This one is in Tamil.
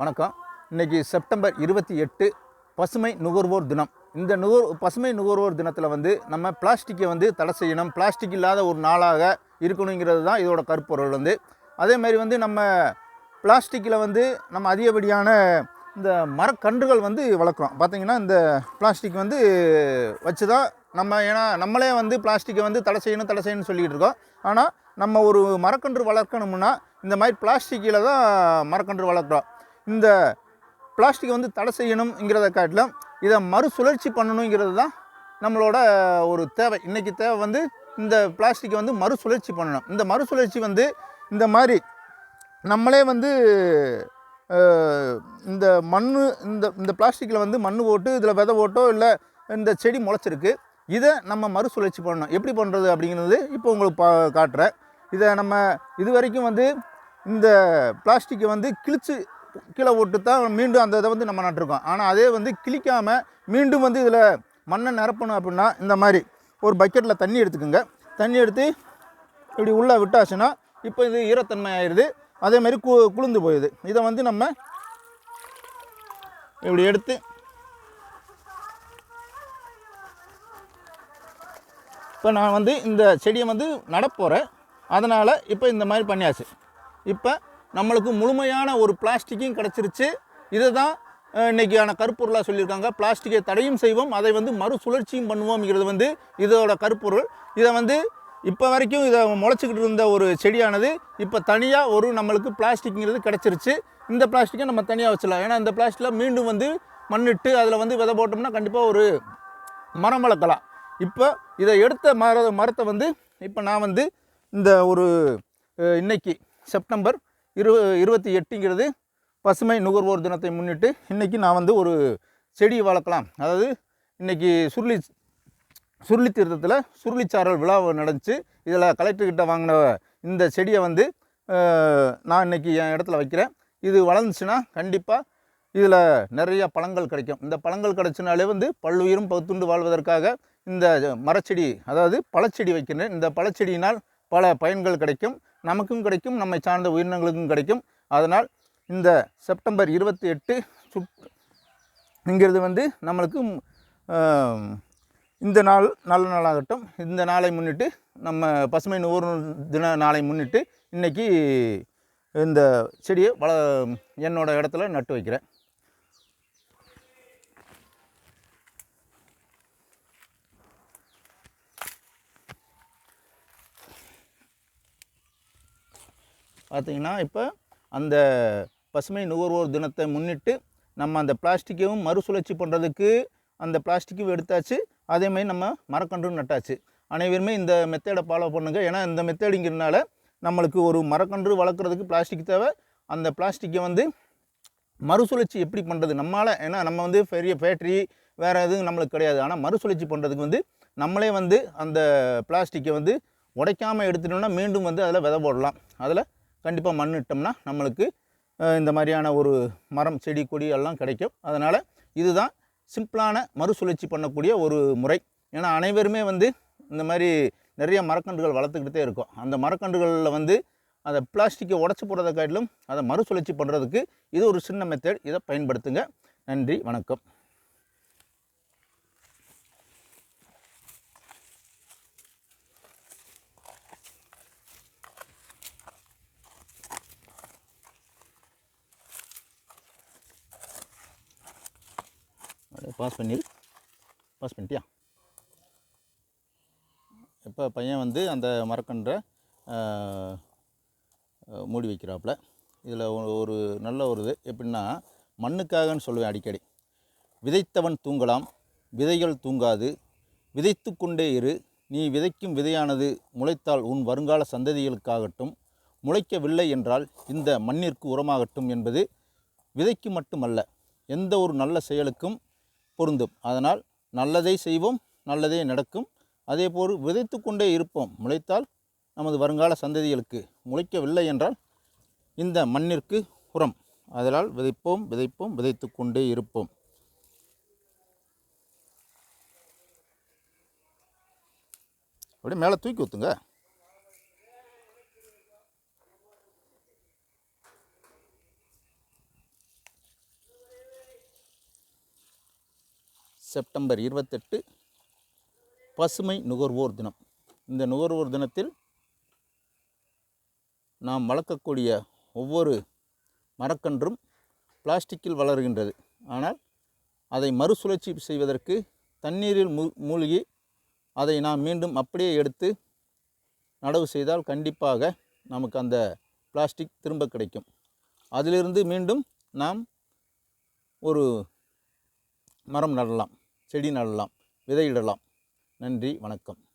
வணக்கம். இன்னைக்கு செப்டம்பர் இருபத்தி எட்டு பசுமை நுகர்வோர் தினம். இந்த நுகர் பசுமை நுகர்வோர் தினத்தில் வந்து நம்ம பிளாஸ்டிக்கை வந்து தடை செய்யணும். பிளாஸ்டிக் இல்லாத ஒரு நாளாக இருக்கணுங்கிறது தான் இதோட கருப்பொருள் வந்து. அதே மாதிரி வந்து நம்ம பிளாஸ்டிக்கில் வந்து நம்ம அதிகப்படியான இந்த மரக்கன்றுகள் வந்து வளர்க்குறோம். பார்த்தீங்கன்னா இந்த பிளாஸ்டிக் வந்து வச்சு தான் நம்ம ஏன்னா நம்மளே வந்து பிளாஸ்டிக்கை வந்து தடை செய்யணும் தடை செய்யணும்னு சொல்லிக்கிட்டு இருக்கோம். ஆனால் நம்ம ஒரு மரக்கன்று வளர்க்கணும்னா இந்த மாதிரி பிளாஸ்டிக்கில் தான் மரக்கன்று வளர்க்குறோம். இந்த பிளாஸ்டிக்கை வந்து தடை செய்யணுங்கிறத காட்டிலும் இதை மறுசுழற்சி பண்ணணுங்கிறது தான் நம்மளோட ஒரு தேவை. இன்றைக்கி தேவை வந்து இந்த பிளாஸ்டிக்கை வந்து மறுசுழற்சி பண்ணணும். இந்த மறுசுழற்சி வந்து இந்த மாதிரி நம்மளே வந்து இந்த மண் இந்த இந்த பிளாஸ்டிக்கில் வந்து மண் போட்டு இதில் விதை போட்டோ இல்லை இந்த செடி முளைச்சிருக்கு. இதை நம்ம மறுசுழற்சி பண்ணணும். எப்படி பண்ணுறது அப்படிங்கிறது இப்போ உங்களுக்கு பா காட்டுறேன். இதை நம்ம இது வரைக்கும் வந்து இந்த பிளாஸ்டிக்கை வந்து கிழிச்சு கீழே விட்டு தான் மீண்டும் அந்த இதை வந்து நம்ம நட்டிருக்கோம். ஆனால் அதே வந்து கிழிக்காமல் மீண்டும் வந்து இதில் மண்ணை நிரப்பணும் அப்படின்னா இந்த மாதிரி ஒரு பக்கெட்டில் தண்ணி எடுத்துக்கோங்க. தண்ணி எடுத்து இப்படி உள்ளே விட்டாச்சுன்னா இப்போ இது ஈரத்தன்மை ஆயிடுது அதே மாதிரி கு குளிர்ந்து போயிடுது. இதை வந்து நம்ம இப்படி எடுத்து இப்போ நான் வந்து இந்த செடியை வந்து நடப்போகிறேன் அதனால் இப்போ இந்த மாதிரி பண்ணியாச்சு. இப்போ நம்மளுக்கு முழுமையான ஒரு பிளாஸ்டிக்கும் கிடச்சிருச்சு. இதை தான் இன்றைக்கியான கருப்பொருளாக சொல்லியிருக்காங்க. பிளாஸ்டிக்கை தடையும் செய்வோம் அதை வந்து மறுசுழற்சியும் பண்ணுவோம்ங்கிறது வந்து இதோட கருப்பொருள். இதை வந்து இப்போ வரைக்கும் இதை முளைச்சிக்கிட்டு இருந்த ஒரு செடியானது இப்போ தனியாக ஒரு நம்மளுக்கு பிளாஸ்டிக்ங்கிறது கிடச்சிருச்சு. இந்த பிளாஸ்டிக்கை நம்ம தனியாக வச்சிடலாம். ஏன்னா இந்த பிளாஸ்டிக்கில் மீண்டும் வந்து மண்ணிட்டு அதில் வந்து விதை போட்டோம்னா கண்டிப்பாக ஒரு மரம் வளர்க்கலாம். இப்போ இதை எடுத்த மர மரத்தை வந்து இப்போ நான் வந்து இந்த ஒரு இன்றைக்கி இன்னைக்கு செப்டம்பர் இரு இருபத்தி எட்டுங்கிறது பசுமை நுகர்வோர் தினத்தை முன்னிட்டு இன்றைக்கி நான் வந்து ஒரு செடியை வளர்க்கலாம். அதாவது இன்றைக்கி சுருளி சுருளி தீர்த்தத்தில் சுருளிச்சாரல் விழா நடந்துச்சு. இதில் கலெக்டர்கிட்ட வாங்கின இந்த செடியை வந்து நான் இன்னைக்கு என் இடத்துல வைக்கிறேன். இது வளர்ந்துச்சுன்னா கண்டிப்பாக இதில் நிறைய பழங்கள் கிடைக்கும். இந்த பழங்கள் கிடைச்சினாலே வந்து பல்லுயிரும் பகுத்துண்டு வாழ்வதற்காக இந்த மரச்செடி அதாவது பழச்செடி வைக்கிறேன் இந்த பழச்செடியினால் பல பயன்கள் கிடைக்கும். நமக்கும் கிடைக்கும் நம்மை சார்ந்த உயிரினங்களுக்கும் கிடைக்கும். அதனால் இந்த செப்டம்பர் இருபத்தி எட்டு சுங்கிறது வந்து நம்மளுக்கு இந்த நாள் நல்ல நாளாகட்டும். இந்த நாளை முன்னிட்டு நம்ம பசுமை நுகர்வோர் தின நாளை முன்னிட்டு இன்றைக்கி இந்த செடியை வள என்னோடய இடத்துல நட்டு வைக்கிறேன். பார்த்தீங்கன்னா இப்போ அந்த பசுமை நுகர்வோர் தினத்தை முன்னிட்டு நம்ம அந்த பிளாஸ்டிக்கையும் மறுசுழற்சி பண்ணுறதுக்கு அந்த பிளாஸ்டிக்கும் எடுத்தாச்சு. அதே மாதிரி நம்ம மரக்கன்றும் நட்டாச்சு. அனைவருமே இந்த மெத்தேடை ஃபாலோ பண்ணுங்கள் ஏன்னா இந்த மெத்தேடுங்கிறனால நம்மளுக்கு ஒரு மரக்கன்று வளர்க்குறதுக்கு பிளாஸ்டிக் தேவை. அந்த பிளாஸ்டிக்கை வந்து மறுசுழற்சி எப்படி பண்ணுறது நம்மளால் ஏன்னா நம்ம வந்து பெரிய ஃபேக்ட்ரி வேறு எதுவும் நம்மளுக்கு கிடையாது. ஆனால் மறுசுழற்சி பண்ணுறதுக்கு வந்து நம்மளே வந்து அந்த பிளாஸ்டிக்கை வந்து உடைக்காமல் எடுத்துட்டோம்னா மீண்டும் வந்து அதில் விதை போடலாம். அதில் கண்டிப்பாக மண் இட்டோம்னா நம்மளுக்கு இந்த மாதிரியான ஒரு மரம் செடி கொடி எல்லாம் கிடைக்கும். அதனால் இதுதான் சிம்பிளான மறுசுழற்சி பண்ணக்கூடிய ஒரு முறை. ஏன்னா அனைவருமே வந்து இந்த மாதிரி நிறைய மரக்கன்றுகள் வளர்த்துக்கிட்டே இருக்கும். அந்த மரக்கன்றுகளில் வந்து அந்த பிளாஸ்டிக்கை உடச்சி போடுறதை காட்டிலும் அதை மறுசுழற்சி பண்ணுறதுக்கு இது ஒரு சின்ன மெத்தட் இதை பயன்படுத்துங்க. நன்றி வணக்கம். பாஸ் பண்ணிடு பாஸ் பண்ணிட்டியா? இப்போ பையன் வந்து அந்த மரக்கன்றை மூடி வைக்கிறாப்புல. இதில் ஒரு நல்ல ஒரு இது எப்படின்னா மண்ணுக்காகன்னு சொல்லுவேன் அடிக்கடி. விதைத்தவன் தூங்கலாம் விதைகள் தூங்காது. விதைத்து கொண்டே இரு. நீ விதைக்கும் விதையானது முளைத்தால் உன் வருங்கால சந்ததிகளுக்காகட்டும் முளைக்கவில்லை என்றால் இந்த மண்ணிற்கு உரமாகட்டும் என்பது விதைக்கு மட்டுமல்ல எந்த ஒரு நல்ல செயலுக்கும் பொருந்தும். அதனால் நல்லதை செய்வோம் நல்லதே நடக்கும். அதேபோல் விதைத்து கொண்டே இருப்போம். முளைத்தால் நமது வருங்கால சந்ததிகளுக்கு முளைக்கவில்லை என்றால் இந்த மண்ணிற்கு உரம். அதனால் விதைப்போம் விதைப்போம் விதைத்து கொண்டே இருப்போம். அப்படியே மேலே தூக்கி ஊற்றுங்க. செப்டம்பர் இருபத்தெட்டு பசுமை நுகர்வோர் தினம். இந்த நுகர்வோர் தினத்தில் நாம் வளர்க்கக்கூடிய ஒவ்வொரு மரக்கன்றும் பிளாஸ்டிக்கில் வளர்கின்றது. ஆனால் அதை மறுசுழற்சி செய்வதற்கு தண்ணீரில் மூ மூழ்கி அதை நாம் மீண்டும் அப்படியே எடுத்து நடவு செய்தால் கண்டிப்பாக நமக்கு அந்த பிளாஸ்டிக் திரும்ப கிடைக்கும். அதிலிருந்து மீண்டும் நாம் ஒரு மரம் நடலாம். செடி நடலாம் விதையிடலாம். நன்றி வணக்கம்.